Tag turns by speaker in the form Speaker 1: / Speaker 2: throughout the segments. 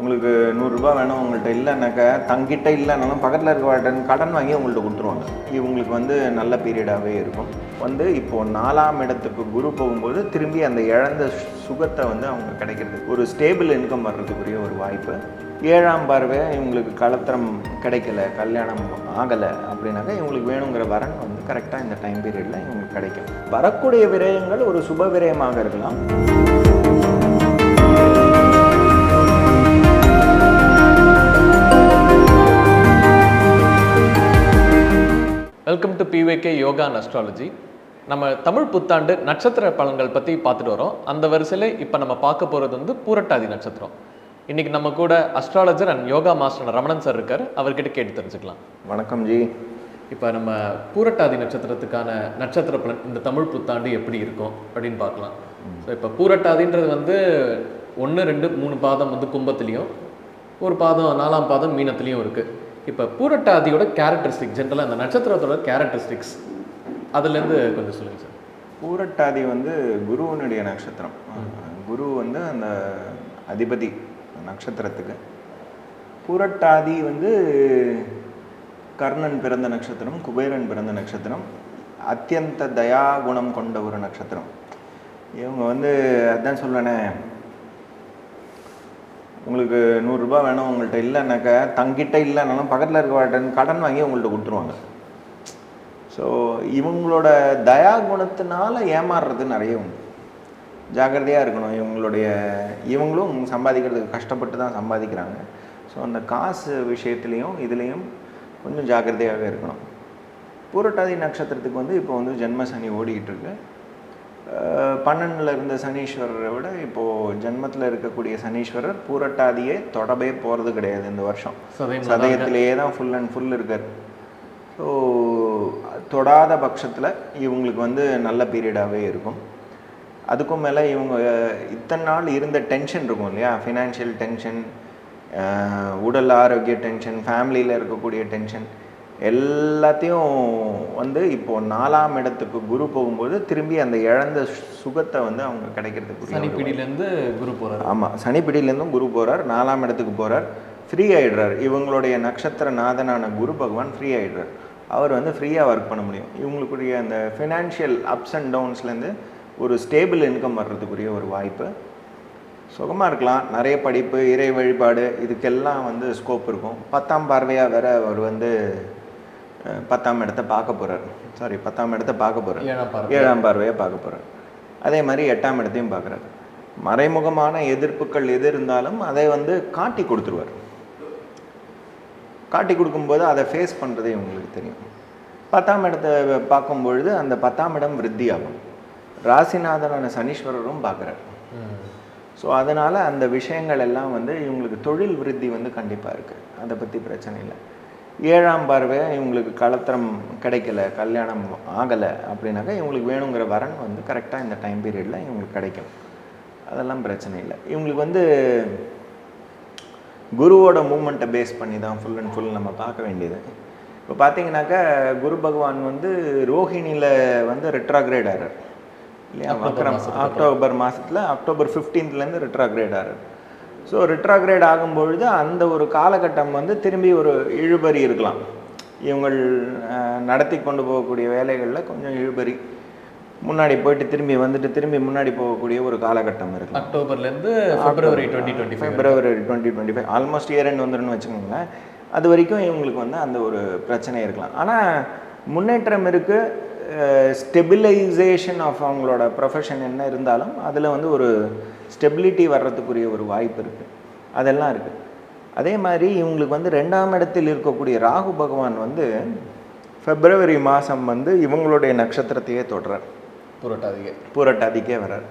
Speaker 1: உங்களுக்கு நூறுரூபா வேணும் உங்கள்கிட்ட இல்லைனாக்கா தங்கிட்ட இல்லைனாலும் பக்கத்தில் இருக்க கடன் வாங்கி உங்கள்கிட்ட கொடுத்துருவாங்க. இவங்களுக்கு வந்து நல்ல பீரியடாகவே இருக்கும். வந்து இப்போது நாலாம் இடத்துக்கு குரு போகும்போது திரும்பி அந்த இழந்த சுகத்தை வந்து அவங்க கிடைக்கிறது. ஒரு ஸ்டேபிள் இன்கம் வர்றதுக்குரிய ஒரு வாய்ப்பு. ஏழாம் பார்வை இவங்களுக்கு கலத்திரம் கிடைக்கல கல்யாணம் ஆகலை அப்படின்னாக்கா இவங்களுக்கு வேணுங்கிற வரன் வந்து கரெக்டாக இந்த டைம் பீரியடில் இவங்களுக்கு கிடைக்கும். வரக்கூடிய விரயங்கள் ஒரு சுப விரயமாக இருக்கலாம்.
Speaker 2: பிவேகே யோகா அண்ட் அஸ்ட்ராலஜி நம்ம தமிழ் புத்தாண்டு நட்சத்திர பலன்கள் பற்றி பார்த்துட்டு வரோம். அந்த வரிசையில் இப்போ நம்ம பார்க்க போகிறது வந்து பூரட்டாதி நட்சத்திரம். இன்னைக்கு நம்ம கூட astrologer and yoga master Ramanan sir இருக்கார். அவர்கிட்ட கேட்டு தெரிஞ்சுக்கலாம்.
Speaker 1: வணக்கம் ஜி.
Speaker 2: இப்போ நம்ம பூரட்டாதி நட்சத்திரத்துக்கான நட்சத்திர பலன் இந்த தமிழ் புத்தாண்டு எப்படி இருக்கும் அப்படின்னு பார்க்கலாம். ஸோ இப்போ பூரட்டாதின்றது வந்து ஒன்று ரெண்டு மூணு பாதம் வந்து கும்பத்துலேயும் ஒரு பாதம் நாலாம் பாதம் மீனத்துலேயும் இருக்குது இப்போ பூரட்டாதியோட கேரக்டரிஸ்டிக் ஜென்ரலாக அந்த நட்சத்திரத்தோட கேரக்டரிஸ்டிக்ஸ் அதுலேருந்து கொஞ்சம் சொல்லுங்கள் சார்.
Speaker 1: பூரட்டாதி வந்து குருவனுடைய நட்சத்திரம். குரு வந்து அந்த அதிபதி நட்சத்திரத்துக்கு. பூரட்டாதி வந்து கர்ணன் பிறந்த நட்சத்திரம் குபேரன் பிறந்த நட்சத்திரம் அத்தியந்த தயா குணம் கொண்ட ஒரு நட்சத்திரம். இவங்க வந்து அதான் சொல்லுவேனே உங்களுக்கு நூறுரூபா வேணும் உங்கள்கிட்ட இல்லைனாக்கா தங்கிட்ட இல்லைனாலும் பக்கத்தில் இருக்க கடன் வாங்கி உங்கள்கிட்ட கொடுத்துருவாங்க. ஸோ இவங்களோட தயா குணத்தினால ஏமாறுறது நிறைய உண்டு. ஜாக்கிரதையாக இருக்கணும். இவங்களுடைய இவங்களும் சம்பாதிக்கிறதுக்கு கஷ்டப்பட்டு தான் சம்பாதிக்கிறாங்க. ஸோ அந்த காசு விஷயத்துலேயும் இதுலேயும் கொஞ்சம் ஜாக்கிரதையாக இருக்கணும். பூரட்டாதி நட்சத்திரத்துக்கு வந்து இப்போ வந்து ஜென்ம சனி ஓடிக்கிட்டு இருக்கு. பன்னெண்டில் இருந்த சனீஸ்வரரை விட இப்போது ஜென்மத்தில் இருக்கக்கூடிய சனீஸ்வரர் பூரட்டாதியே தொடவே போகிறது கிடையாது இந்த வருஷம். சதயத்திலேயே தான் ஃபுல் அண்ட் ஃபுல் இருக்கார். ஸோ தொடாத பட்சத்தில் இவங்களுக்கு வந்து நல்ல பீரியடாகவே இருக்கும். அதுக்கும் மேலே இவங்க இத்தனை நாள் இருந்த டென்ஷன் இருக்கும் இல்லையா? ஃபினான்ஷியல் டென்ஷன் உடல் ஆரோக்கிய டென்ஷன் ஃபேமிலியில் இருக்கக்கூடிய டென்ஷன் எல்லாத்தையும் வந்து இப்போது நாலாம் இடத்துக்கு குரு போகும்போது திரும்பி அந்த இழந்த சுகத்தை வந்து அவங்க கிடைக்கிறதுக்கு
Speaker 2: சனிப்பிடியிலேருந்து குரு போகிறார்
Speaker 1: ஆமாம் சனிப்பிடியிலேருந்தும் குரு போகிறார் நாலாம் இடத்துக்கு போகிறார் ஃப்ரீ ஆயிடுறார். இவங்களுடைய நட்சத்திர நாதனான குரு பகவான் ஃப்ரீ ஆயிடுறார். அவர் வந்து ஃப்ரீயாக ஒர்க் பண்ண முடியும். இவங்களுக்குரிய அந்த ஃபினான்ஷியல் அப்ஸ் அண்ட் டவுன்ஸ்லேருந்து ஒரு ஸ்டேபிள் இன்கம் வர்றதுக்குரிய ஒரு வாய்ப்பு. சுகமாக இருக்கலாம். நிறைய படிப்பு இறை வழிபாடு இதுக்கெல்லாம் வந்து ஸ்கோப் இருக்கும். பத்தாம் பார்வையாக வேற அவர் வந்து பத்தாம் இடத்த பார்க்க போகிறார் சாரி பத்தாம் இடத்த பார்க்க போகிறார்
Speaker 2: ஏழாம்
Speaker 1: ஏழாம் பார்வையை பார்க்க போகிறார் அதே மாதிரி எட்டாம் இடத்தையும் பார்க்குறாரு. மறைமுகமான எதிர்ப்புகள் எது இருந்தாலும் அதை வந்து காட்டி கொடுத்துருவார். காட்டி கொடுக்கும்போது அதை ஃபேஸ் பண்ணுறதே உங்களுக்கு தெரியும். பத்தாம் இடத்தை பார்க்கும் பொழுது அந்த பத்தாம் இடம் விருத்தி ஆகும் ராசிநாதனான சனீஸ்வரரும் பார்க்குறார். ஸோ அதனால் அந்த விஷயங்கள் எல்லாம் வந்து இவங்களுக்கு தொழில் விருத்தி வந்து கண்டிப்பாக இருக்குது அதை பற்றி பிரச்சனை இல்லை. ஏழாம் பார்வை இவங்களுக்கு கலத்திரம் கிடைக்கல கல்யாணம் ஆகலை அப்படின்னாக்கா இவங்களுக்கு வேணுங்கிற வரன் வந்து கரெக்டாக இந்த டைம் பீரியடில் இவங்களுக்கு கிடைக்கும். அதெல்லாம் பிரச்சனை இல்லை. இவங்களுக்கு வந்து குருவோட மூமெண்ட்டை பேஸ் பண்ணி தான் ஃபுல் அண்ட் ஃபுல் நம்ம பார்க்க வேண்டியது. இப்போ பார்த்தீங்கன்னாக்கா குரு பகவான் வந்து ரோஹிணியில் வந்து ரெட்ராகிரேட் ஆகிறார் இல்லையா?
Speaker 2: அக்டோபர்
Speaker 1: மாதத்தில் அக்டோபர் ஃபிஃப்டீன்த்லேருந்து ரிட்ராகிரேட் ஆகிறார் ஸோ ரிட்ராகிரேட் ஆகும்பொழுது அந்த ஒரு காலகட்டம் வந்து திரும்பி ஒரு இழுபறி இருக்கலாம். இவங்கள் நடத்தி கொண்டு போகக்கூடிய வேலைகளில் கொஞ்சம் இழுபறி. முன்னாடி போயிட்டு திரும்பி வந்துட்டு திரும்பி முன்னாடி போகக்கூடிய ஒரு காலகட்டம் இருக்கலாம்.
Speaker 2: அக்டோபர்லேருந்து February twenty twenty five
Speaker 1: February twenty twenty five almost year end வந்துருன்னு வச்சுக்கோங்களேன். அது வரைக்கும் இவங்களுக்கு வந்து அந்த ஒரு பிரச்சனை இருக்கலாம். ஆனால் முன்னேற்றம் இருக்குது ஸ்டெபிலைசேஷன் ஆஃப் அவங்களோட ப்ரொஃபஷன் என்ன இருந்தாலும் அதில் வந்து ஒரு ஸ்டெபிலிட்டி வர்றதுக்குரிய ஒரு வாய்ப்பு இருக்குது அதெல்லாம் இருக்குது அதே மாதிரி இவங்களுக்கு வந்து ரெண்டாம் இடத்தில் இருக்கக்கூடிய ராகு பகவான் வந்து பிப்ரவரி மாதம் வந்து இவங்களுடைய நட்சத்திரத்தையே தொடுறார்.
Speaker 2: புரட்டாதிகை
Speaker 1: பூரட்டாதிக்கே வரார்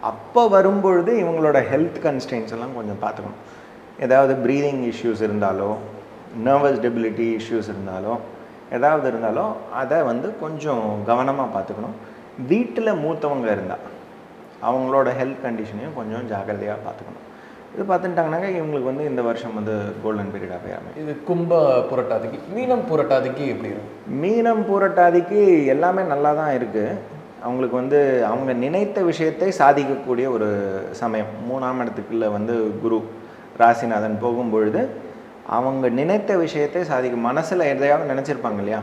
Speaker 1: அப்போ வரும்பொழுது இவங்களோட ஹெல்த் கன்ஸ்டன்ஸ் எல்லாம் கொஞ்சம் பார்த்துக்கணும். ஏதாவது ப்ரீதிங் இஷ்யூஸ் இருந்தாலோ நர்வஸ் டெபிலிட்டி இஷ்யூஸ் இருந்தாலோ ஏதாவது இருந்தாலோ அதை வந்து கொஞ்சம் கவனமாக பார்த்துக்கணும். வீட்டில் மூத்தவங்க இருந்தால் அவங்களோட ஹெல்த் கண்டிஷனையும் கொஞ்சம் ஜாக்கிரதையாக பார்த்துக்கணும். இது பார்த்துட்டாங்கனாக்கா இவங்களுக்கு வந்து இந்த வருஷம் வந்து கோல்டன் பீரியடாகவே அமையும்.
Speaker 2: இது கும்ப புரட்டாதிக்கு மீனம் புரட்டாதிக்கு எப்படி இருக்கும்
Speaker 1: மீனம் பூரட்டாதிக்கு எல்லாமே நல்லா தான் இருக்குது அவங்களுக்கு வந்து அவங்க நினைத்த விஷயத்தை சாதிக்கக்கூடிய ஒரு சமயம். மூணாம் இடத்துக்குள்ள வந்து குரு ராசிநாதன் போகும்பொழுது அவங்க நினைத்த விஷயத்தை சாதிக்கும் மனசில் எதையாவது நினச்சிருப்பாங்க இல்லையா?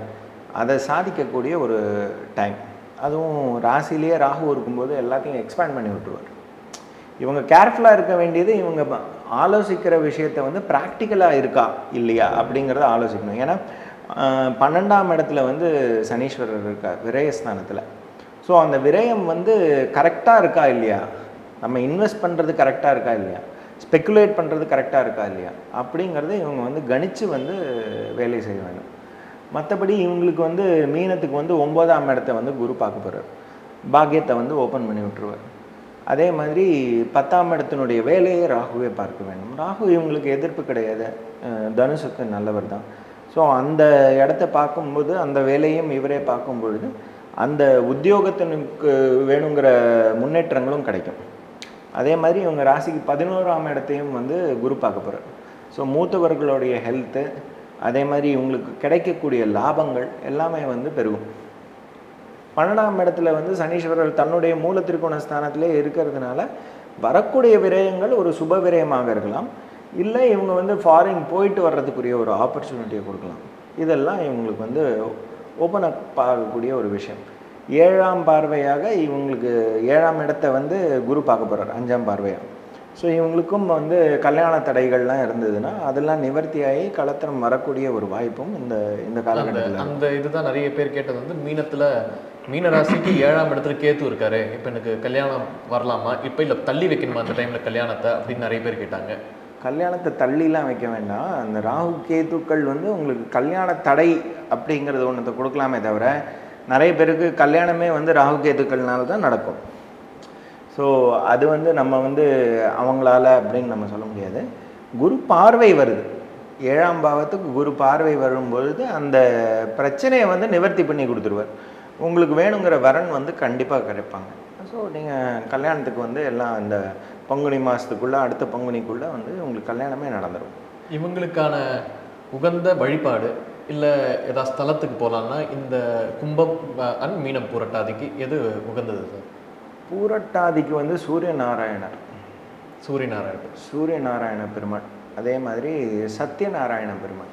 Speaker 1: அதை சாதிக்கக்கூடிய ஒரு டைம் அதுவும் ராசிலேயே ராகு இருக்கும்போது எல்லாத்தையும் எக்ஸ்பேண்ட் பண்ணி விட்டுருவார். இவங்க கேர்ஃபுல்லாக இருக்க வேண்டியது இவங்க ஆலோசிக்கிற விஷயத்த வந்து ப்ராக்டிக்கலாக இருக்கா இல்லையா அப்படிங்கிறத ஆலோசிக்கணும். ஏன்னா பன்னெண்டாம் இடத்துல வந்து சனீஸ்வரர் இருக்கார் விரயஸ்தானத்தில். ஸோ அந்த விரயம் வந்து கரெக்டாக இருக்கா இல்லையா? நம்ம இன்வெஸ்ட் பண்ணுறது கரெக்டாக இருக்கா இல்லையா? ஸ்பெக்குலேட் பண்ணுறது கரெக்டாக இருக்கா இல்லையா? அப்படிங்கிறத இவங்க வந்து கணித்து வந்து வேலை செய்ய வேண்டும். மற்றபடி இவங்களுக்கு வந்து மீனத்துக்கு வந்து ஒம்போதாம் இடத்த வந்து குரு பார்க்க போகிறார் பாக்கியத்தை வந்து ஓப்பன் பண்ணி விட்டுருவார். அதே மாதிரி பத்தாம் இடத்தினுடைய வேலையை ராகுவே பார்க்க வேண்டும். ராகு இவங்களுக்கு எதிர்ப்பு கிடையாது. தனுஷுக்கு நல்லவர் தான். ஸோ அந்த இடத்த பார்க்கும்போது அந்த வேலையும் இவரே பார்க்கும் பொழுது அந்த உத்தியோகத்தினுக்கு வேணுங்கிற முன்னேற்றங்களும் கிடைக்கும். அதே மாதிரி இவங்க ராசிக்கு பதினோராம் இடத்தையும் வந்து குரு பார்க்க போகிறார் ஸோ மூத்தவர்களுடைய ஹெல்த்து அதே மாதிரி இவங்களுக்கு கிடைக்கக்கூடிய லாபங்கள் எல்லாமே வந்து பெருகும். பன்னெண்டாம் இடத்துல வந்து சனீஸ்வரர் தன்னுடைய மூல திருக்கோண ஸ்தானத்திலே இருக்கிறதுனால வரக்கூடிய விரயங்கள் ஒரு சுப விரயமாக இருக்கலாம். இல்லை இவங்க வந்து ஃபாரின் போயிட்டு வர்றதுக்குரிய ஒரு ஆப்பர்ச்சுனிட்டியை கொடுக்கலாம். இதெல்லாம் இவங்களுக்கு வந்து ஓப்பன் அப் ஆகக்கூடிய ஒரு விஷயம். ஏழாம் பார்வையாக இவங்களுக்கு ஏழாம் இடத்த வந்து குரு பார்க்க போகிறார் அஞ்சாம் பார்வையாக ஸோ இவங்களுக்கும் வந்து கல்யாண தடைகள்லாம் இருந்ததுன்னா அதெல்லாம் நிவர்த்தியாகி கலத்திரம் வரக்கூடிய ஒரு வாய்ப்பும் இந்த இந்த காலகட்டத்தில்
Speaker 2: அந்த இதுதான் நிறைய பேர் கேட்டது வந்து மீனத்துல மீன ராசிக்கு ஏழாம் இடத்துல கேத்து இருக்காரு. இப்போ எனக்கு கல்யாணம் வரலாமா? இப்போ இல்லை தள்ளி வைக்கணுமா அந்த டைம்ல கல்யாணத்தை அப்படின்னு நிறைய பேர் கேட்டாங்க.
Speaker 1: கல்யாணத்தை தள்ளிலாம் வைக்க வேண்டாம். அந்த ராகு கேதுக்கள் வந்து உங்களுக்கு கல்யாண தடை அப்படிங்கிறது ஒன்றத்தை கொடுக்கலாமே தவிர நிறைய பேருக்கு கல்யாணமே வந்து ராகு கேதுக்கள்னால தான் நடக்கும். ஸோ அது வந்து நம்ம வந்து அவங்களால அப்படின்னு நம்ம சொல்ல முடியாது. குரு பார்வை வருது. ஏழாம் பாவத்துக்கு குரு பார்வை வரும்பொழுது அந்த பிரச்சனையை வந்து நிவர்த்தி பண்ணி கொடுத்துருவார். உங்களுக்கு வேணுங்கிற வரன் வந்து கண்டிப்பாக கிடைப்பாங்க. ஸோ நீங்கள் கல்யாணத்துக்கு வந்து எல்லாம் இந்த பங்குனி மாதத்துக்குள்ளே அடுத்த பங்குனிக்குள்ளே வந்து உங்களுக்கு கல்யாணமே நடந்துடும்
Speaker 2: இவங்களுக்கான உகந்த வழிபாடு இல்லை ஏதாவது ஸ்தலத்துக்கு போகலான்னா இந்த கும்பம் அண்ட் மீனம் பூரட்டாதிக்கு எது உகந்தது சார்?
Speaker 1: பூரட்டாதிக்கு வந்து சூரிய நாராயணர்
Speaker 2: சூரியநாராயணன்
Speaker 1: சூரிய நாராயண பெருமாள். அதே மாதிரி சத்யநாராயண பெருமாள்.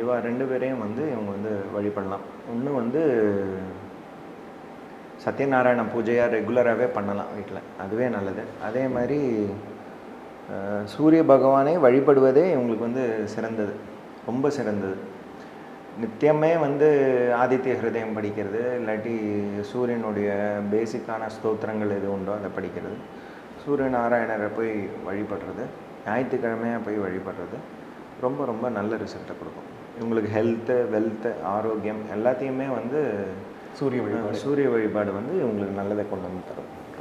Speaker 1: இவா ரெண்டு பேரையும் வந்து இவங்க வந்து வழிபடலாம். ஒன்று வந்து சத்யநாராயண பூஜையாக ரெகுலராகவே பண்ணலாம் வீட்டில் அதுவே நல்லது. அதே மாதிரி சூரிய பகவானை வழிபடுவதே இவங்களுக்கு வந்து சிறந்தது. ரொம்ப சிறந்தது. நித்தியமே வந்து ஆதித்ய ஹிருதயம் படிக்கிறது இல்லாட்டி சூரியனுடைய பேசிக்கான ஸ்தோத்திரங்கள் எது உண்டோ அதை படிக்கிறது. சூரிய நாராயணரை போய் வழிபடுறது ஞாயிற்றுக்கிழமையாக போய் வழிபடுறது ரொம்ப ரொம்ப நல்ல ரிசல்ட்டை கொடுக்கும். இவங்களுக்கு ஹெல்த்து வெல்த்து ஆரோக்கியம் எல்லாத்தையுமே வந்து
Speaker 2: சூரிய வழிபாடு.
Speaker 1: சூரிய வழிபாடு வந்து இவங்களுக்கு நல்லதை கொண்டு வந்து தரும்.